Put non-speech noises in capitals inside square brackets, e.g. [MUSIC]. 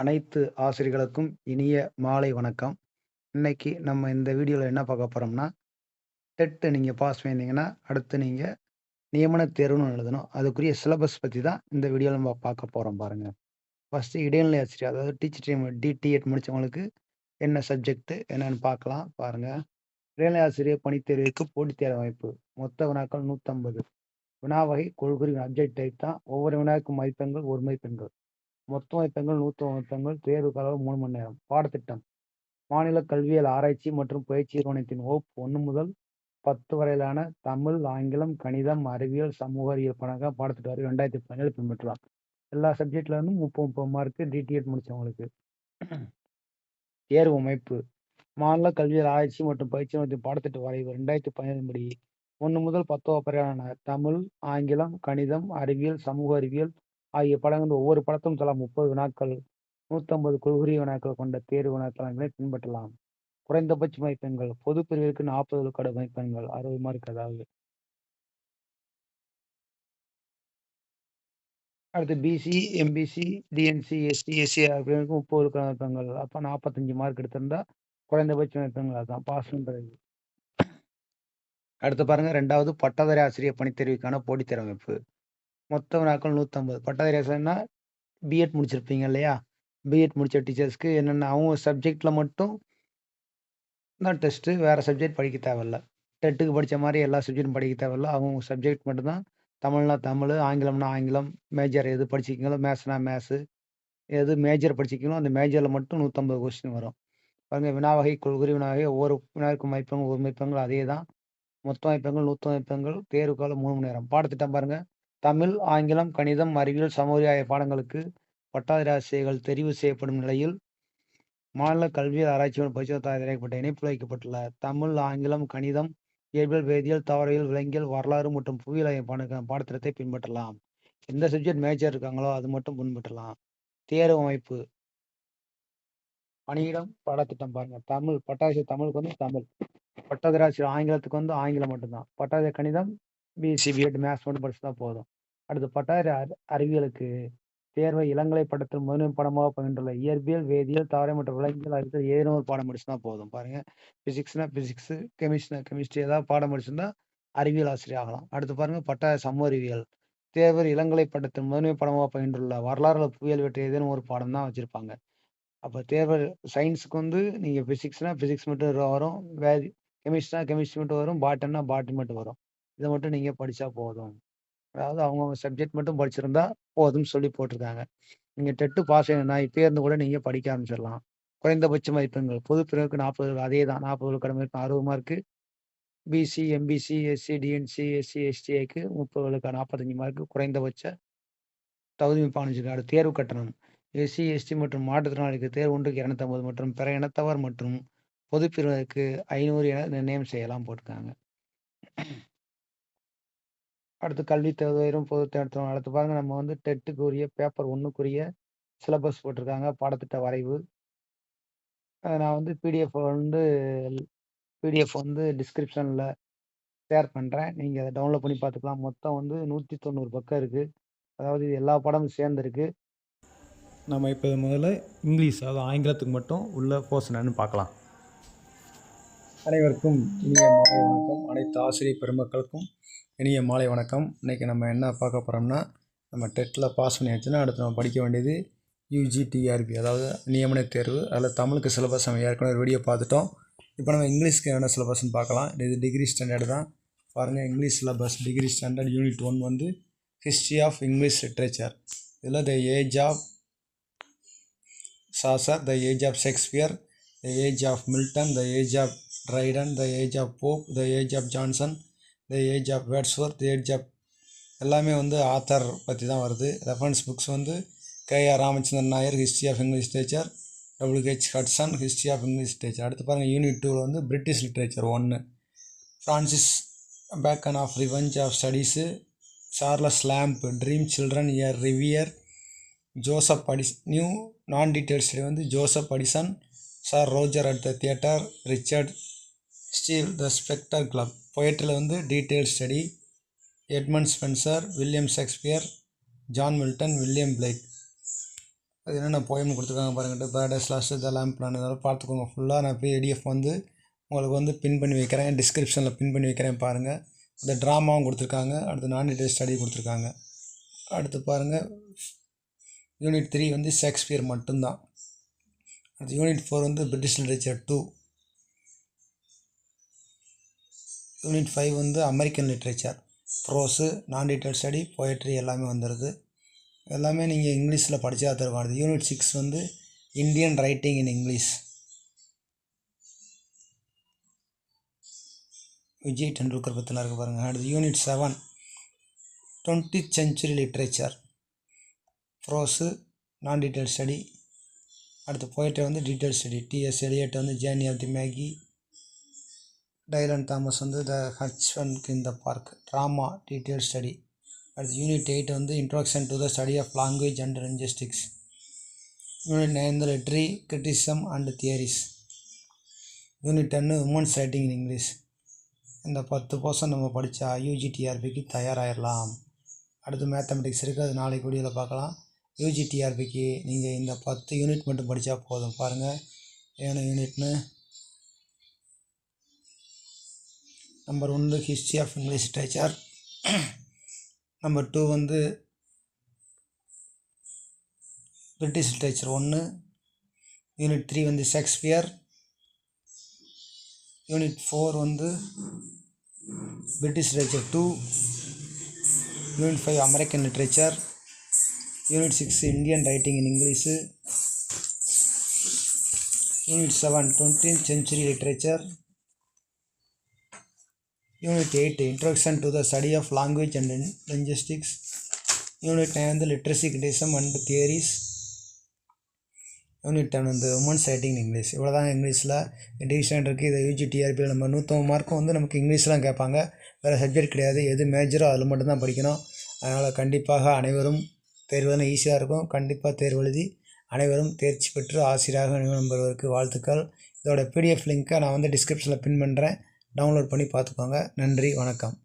அனைத்து ஆசிரியர்களுக்கும் இனிய மாலை வணக்கம். இன்னைக்கு நம்ம இந்த வீடியோவில் என்ன பார்க்க போகிறோம்னா டெட்டு நீங்கள் பாஸ் பண்ணியிருந்தீங்கன்னா, அடுத்து நீங்கள் நியமன தேர்வுன்னு எழுதணும். அதுக்குரிய சிலபஸ் பற்றி தான் இந்த வீடியோவில் நம்ம பார்க்க போகிறோம் பாருங்கள் ஃபர்ஸ்ட்டு இடைநிலை ஆசிரியர் அதாவது டீச்சர் ட்ரெய்ன் டிடிஎட் முடித்தவங்களுக்கு என்ன சப்ஜெக்ட் என்னன்னு பார்க்கலாம் பாருங்கள் இடைநிலை ஆசிரியர் பணித்தேர்வுக்கு போட்டித் தேர்வு அமைப்பு. மொத்த வினாக்கள் 150. வினா வகை, கொள்குறி, அப்ஜெக்ட் டைப் தான். ஒவ்வொரு வினாவுக்கும் மதிப்பெண்கள் ஒரு மதிப்பெண்கள். மொத்த மதிப்பெண்கள் 150 மதிப்பெண்கள். தேர்வு காலம் மூணு மணி நேரம். பாடத்திட்டம் மாநில கல்வியியல் ஆராய்ச்சி மற்றும் பயிற்சி நிறுவனத்தின் ஓப் ஒன்று முதல் 10 வரையிலான தமிழ், ஆங்கிலம், கணிதம், அறிவியல், சமூக அறிவியல் பாடங்கள் பாடத்திட்டம் வரை 2017 பின்பற்றலாம். எல்லா சப்ஜெக்ட்ல இருந்தும் 30, 30 மார்க் டிடிஎட் முடிச்சவங்களுக்கு. [CLEARS THROAT] தேர்வு அமைப்பு மாநில கல்வியியல் ஆராய்ச்சி மற்றும் பயிற்சி நிறுவனத்தின் பாடத்திட்ட வரைவு 2017 படி ஒன்று முதல் பத்தோ வரையிலான தமிழ், ஆங்கிலம், கணிதம், அறிவியல், சமூக அறிவியல் ஆகிய படங்கள் ஒவ்வொரு படத்தும் தலா 30 வினாக்கள், 150 கொள்குறி வினாக்கள் கொண்ட தேர்வு வினாக்களை பின்பற்றலாம். குறைந்தபட்ச மதிப்பெண்கள் பொதுப்பிரிவிற்கு பிரிவிற்கு 40 விழுக்காடு மதிப்பெண்கள் 60 மார்க் அதாவது. அடுத்து BC, MBC, DNC, SC, SC அப்படின்னு முப்பது விழுக்காடு மதிப்பெண்கள். அப்போ நாற்பத்தஞ்சு மார்க் எடுத்திருந்தா குறைந்தபட்ச மதிப்பெண்கள் அதான் பாஸ்ன்றது அடுத்து பாருங்க ரெண்டாவது பட்டதாரி ஆசிரியர் பணித்தேர்வுக்கான போட்டித் தேர்வமைப்பு மொத்த வினாக்கள் 150. பட்டதாரி ஆசிரியர்னா பிஎட் முடிச்சிருப்பீங்க இல்லையா? பிஎட் முடிச்ச டீச்சர்ஸ்க்கு என்னென்ன அவங்க சப்ஜெக்டில் மட்டும் தான் டெஸ்ட்டு. வேறு சப்ஜெக்ட் படிக்க தேவையில்ல. டெட்டுக்கு படித்த மாதிரி எல்லா சப்ஜெக்டும் படிக்க தேவையில்ல. அவங்க சப்ஜெக்ட் மட்டும் தான் தமிழ்னா தமிழ், ஆங்கிலம்னா ஆங்கிலம், மேஜர் எது படிச்சிக்கிங்களோ மேத்ஸ்னா மேத்ஸு. எது மேஜர் படிச்சிக்கிங்களோ அந்த மேஜரில் மட்டும் 150 கொஸ்டின் வரும். பாருங்கள் வினாவகை குழு வினாவகை ஒவ்வொரு வினாவிற்கும் மதிப்பெண்கள் ஒரு மதிப்பெண்கள் அதே தான். மொத்த மதிப்பெண்கள் 150 மதிப்பெண்கள். தேர்வு காலம் 3 மணி நேரம். பாடத்திட்டம் பாருங்கள் தமிழ், ஆங்கிலம், கணிதம், அறிவியல், சமூக ஆகிய பாடங்களுக்கு பட்டாதிரி ஆசிரியர்கள் தெரிவு செய்யப்படும் நிலையில், மாநில கல்வி ஆராய்ச்சி மற்றும் பயிற்சி இணைப்பு வைக்கப்பட்டுள்ள தமிழ், ஆங்கிலம், கணிதம், இயற்பியல், வேதியியல், தாவரவியல், விலங்கியல், வரலாறு மற்றும் புவியியல் ஆகிய பாட பாடத்திட்டத்தை பின்பற்றலாம். எந்த சப்ஜெக்ட் மேஜர் இருக்காங்களோ அது மட்டும் பின்பற்றலாம். தேர்வு அமைப்பு பணியிடம் பாடத்திட்டம் பாருங்க. தமிழ் பட்டாசிரியர் தமிழுக்கு வந்து தமிழ். பட்டாதிராசிரியர் ஆங்கிலத்துக்கு வந்து ஆங்கிலம் மட்டும்தான். பட்டதாரி கணிதம், பிஎஸ்சி, பிஎட் மேத்ஸ் மட்டும் படிச்சா போதும். அடுத்து பட்டதாரி அறி அறிவியலுக்கு தேர்வை இளங்கலை பட்டத்தில் முதன்மை பாடமாக பயின்றுள்ள இயற்பியல், வேதியியல், தாவரம் மற்றும் விலங்கியல் அறிவியல் ஏதேனும் ஒரு பாடம் படிச்சிருந்தா போதும். பாருங்க பிசிக்ஸ்னா பிசிக்ஸ், கெமிஸ்ட்னா கெமிஸ்ட்ரி ஏதாவது பாடம் படிச்சிருந்தா அறிவியல் ஆசிரியர் ஆகலாம். அடுத்து பாருங்க பட்டதாரி சமூக அறிவியல். தேர்வர் இளங்கலை பட்டத்தில் முதன்மை பாடமாக பயின்றுள்ள வரலாறுல புயல் வெற்றி ஏதேனும் ஒரு பாடம் தான் வச்சிருப்பாங்க. அப்போ தேர்வர் சயின்ஸுக்கு வந்து நீங்கள் பிசிக்ஸ்னா பிசிக்ஸ் மட்டும் வரும். வேதி கெமிஸ்ட்ரினா கெமிஸ்ட்ரி மட்டும் வரும். பாட்டம்னா பாட்டம் மட்டும் வரும். இதை மட்டும் நீங்க படிச்சா போதும். அதாவது அவங்க சப்ஜெக்ட் மட்டும் படிச்சிருந்தா போதும்னு சொல்லி போட்டிருக்காங்க. நீங்க டெட்டு பாஸ் ஆயினா இப்பயே இருந்து கூட நீங்க படிக்க ஆரம்பிச்சிடலாம். குறைந்தபட்ச மதிப்பெண்கள் பொது பிரிவுக்கு 40 அதே தான் 40 விழுக்காடு மதிப்பெண் 60 mark. BC, MBC, SC, DNC, SC, எஸ்டிஐக்கு முப்பதுகளுக்கு நாற்பத்தஞ்சு மார்க்கு குறைந்தபட்ச தகுதி பதினஞ்சு அடுத்து தேர்வு கட்டணம். எஸ்சி, எஸ்டி மற்றும் மாற்றுத்திறனாளிக்கு தேர்வு ஒன்றுக்கு 250 மற்றும் பிற இனத்தவர் மற்றும் பொதுப் பிரிவினருக்கு 500 என நிர்ணயம் செய்யலாம் போட்டிருக்காங்க. அடுத்து கல்வி தேர்வு பொது தேர்வு அடுத்து பாருங்க நம்ம வந்து டெட்டுக்குரிய பேப்பர் ஒன்றுக்குரிய சிலபஸ் போட்டிருக்காங்க. பாடத்திட்ட வரைவு. நான் வந்து பிடிஎஃப் வந்து பிடிஎஃப் வந்து டிஸ்கிரிப்ஷனில் ஷேர் பண்ணுறேன் நீங்கள் அதை டவுன்லோட் பண்ணி பார்த்துக்கலாம். மொத்தம் வந்து 190 பக்கம் இருக்குது அதாவது இது எல்லா படமும் சேர்ந்துருக்கு நம்ம இப்போ முதல்ல இங்கிலீஷ் அதாவது ஆங்கிலத்துக்கு மட்டும் உள்ள போர்ஷன் பார்க்கலாம். அனைவருக்கும் இனிய மாலை வணக்கம். அனைத்து ஆசிரியர் பெருமக்களுக்கும் இனிய மாலை வணக்கம். இன்னைக்கு நம்ம என்ன பார்க்க போகிறோம்னா நம்ம டெட்டில் பாஸ் பண்ணியாச்சுன்னா அடுத்து நம்ம படிக்க வேண்டியது யூஜிடிஆர்பி அதாவது நியமன தேர்வு. அதில் தமிழுக்கு சிலபஸ் நம்ம ஏற்கனவே ஒரு வீடியோ பார்த்துட்டோம். இப்போ நம்ம இங்கிலீஷ்க்கு என்ன சிலபஸ்ன்னு பார்க்கலாம். இது டிகிரி ஸ்டாண்டர்ட் தான். பாருங்கள் English syllabus degree standard unit one வந்து ஹிஸ்ட்ரி ஆஃப் இங்கிலீஷ் லிட்ரேச்சர். இதில் the age of Chaucer, the age of Shakespeare, the age of Milton, the age of Dryden, the age of Pope, the age of Johnson, the age of Wordsworth the age of எல்லாமே வந்து author பற்றி தான் வருது. Reference books வந்து K R. Ramachandran Nair history of English literature, W H. Hudson history of English literature. அடுத்து பாருங்க unit டூவில் வந்து பிரிட்டிஷ் லிட்ரேச்சர் ஒன்று Francis Bacon of revenge of studies, Charles Lamb dream children a reverie, Joseph Addis new non டீட்டெயில்ஸ்லேயே வந்து Joseph Addison, sir Roger at the theatre, Richard Steele the spectator club. பொயட்ரியில் வந்து detail study, Edmund Spenser, William Shakespeare, John Milton, William Blake. அது என்னென்ன poem கொடுத்துருக்காங்க பாருங்கள் paradise lost the lamp நான் இதெல்லாம் பார்த்துக்கோங்க. ஃபுல்லாக நான் பிடிஎஃப் வந்து உங்களுக்கு வந்து பின் பண்ணி வைக்கிறேன். டிஸ்கிரிப்ஷனில் பின் பண்ணி வைக்கிறேன் பாருங்கள் அந்த ட்ராமாவும் கொடுத்துருக்காங்க. அடுத்து நான் டீட்டெயில் ஸ்டடி கொடுத்துருக்காங்க. அடுத்து பாருங்கள் யூனிட் த்ரீ வந்து ஷேக்ஸ்பியர் மட்டும்தான். அடுத்து யூனிட் ஃபோர் வந்து British literature two unit five வந்து American literature prose non detail study poetry எல்லாமே வந்துடுது எல்லாமே நீங்கள் இங்கிலீஷில் படித்தா தருவோம் அடுத்து யூனிட் சிக்ஸ் வந்து Indian writing in English Vijay Tendulkar பற்றிலாம் இருக்குது பாருங்கள் அடுத்து unit seven twenty century literature prose non detail study அடுத்து போயிட்டு வந்து detail study T S Eliot வந்து journey of the Magi Dylan Thomas வந்து the ஹச்வன் in the park drama detail study அடுத்து யூனிட் எயிட் வந்து introduction to the study of language and linguistics unit nine literary criticism and theories unit ten women's writing in English இந்த பத்து portion நம்ம படித்தா யூஜிடிஆர்பிக்கு தயாராகிடலாம் அடுத்து mathematics இருக்குது அது நாளைக்கு வீடியோவில் பார்க்கலாம். யூஜிடிஆர்பிக்கு நீங்கள் இந்த பத்து யூனிட் மட்டும் படித்தா போதும். பாருங்கள் ஏழு யூனிட்னு நம்பர் ஒன்று history of English literature number two வந்து பிரிட்டிஷ் லிட்ரேச்சர் ஒன்று யூனிட் த்ரீ வந்து ஷேக்ஸ்பியர் யூனிட் ஃபோர் வந்து British literature two unit five American literature unit six Indian writing in English unit seven twentieth century literature unit eight introduction to the study of language and linguistics unit nine வந்து literacy criticism and theories unit ten வந்து women's writing English இவ்வளோ தான் இங்கிலீஷில் division இருக்குது இதை UG டிஆர்பியில் நம்ம நூற்றம்பது மார்க்கும் வந்து நமக்கு இங்கிலீஷ்லாம் கேட்பாங்க. வேறு சப்ஜெக்ட் கிடையாது. எது மேஜரோ அதில் மட்டும்தான் படிக்கணும். அதனால் கண்டிப்பாக அனைவரும் தேர்வு ஈஸியாக இருக்கும். கண்டிப்பாக தேர்வு எழுதி அனைவரும் தேர்ச்சி பெற்று ஆசிரியராக நம்பருக்கு வாழ்த்துக்கள். இதோட பிடிஎஃப் லிங்க்கை நான் வந்து டிஸ்கிரிப்ஷனில் பின் பண்ணுறேன் டவுன்லோட் பண்ணி பார்த்துக்கோங்க. நன்றி வணக்கம்.